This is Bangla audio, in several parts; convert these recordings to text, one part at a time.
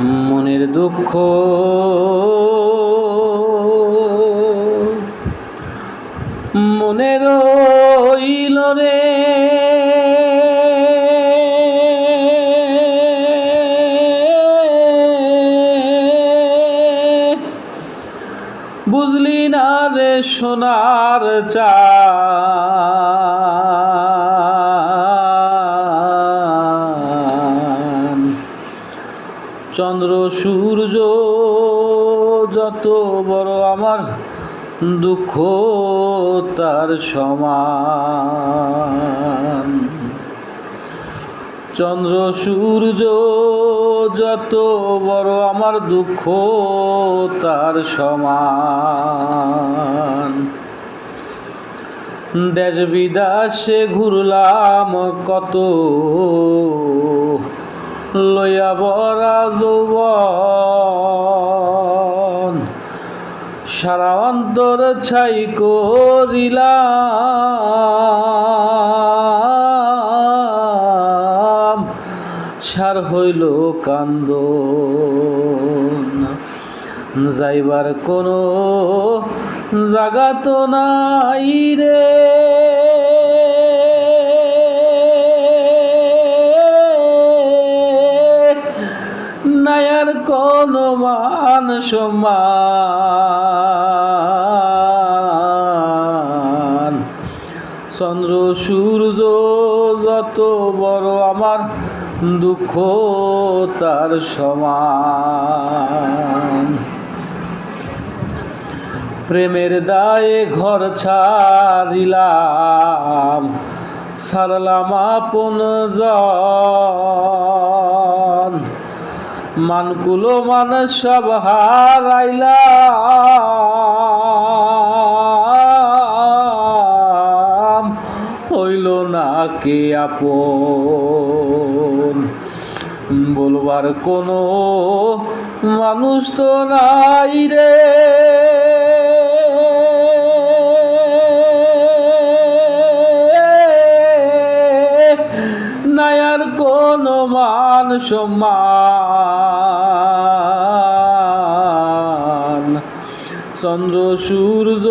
মনের দুঃখ। মনে রইল রে। বুঝলি না রে সোনার চান চন্দ্র, সূর্য যত বড় আমার দুঃখ, তার সমান। চন্দ্র, সূর্য যত বড় আমার দুঃখ, তার সমান। দেশ বিদেশে ঘুরলাম কত লইয়া বরা যৌবন। সারা অন্তর ছাই করিলাম। সার হইল কান্দ যাইবার কোনো জাগা তো নাই রে। কোনো মান সম্মান চন্দ্র, সূর্য যত বড় আমার দুঃখ, তার সমান। প্রেমের দায়ে ঘর ছাড়িলাম সারলাম আপন জন। মানকুলো মান সব হারাইলাম। হইল না কে আপন? বলবার কোনো মানুষ তো নাই রে। নায়ার কোনো মান সম্মান। চন্দ্র, সূর্য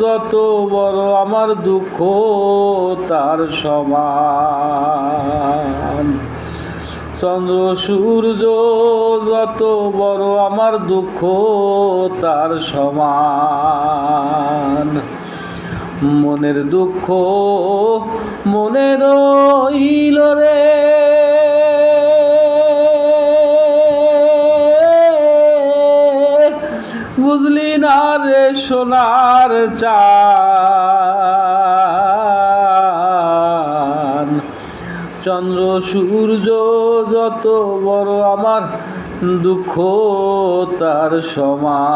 যত বড় আমার দুঃখ, তার সমান। চন্দ্র, সূর্য যত বড় আমার দুঃখ, তার সমান। মনের দুঃখ মনে রইল বুঝলি না রে সোনার চান চন্দ্র সূর্য যত বড় আমার দুঃখ তার সমান।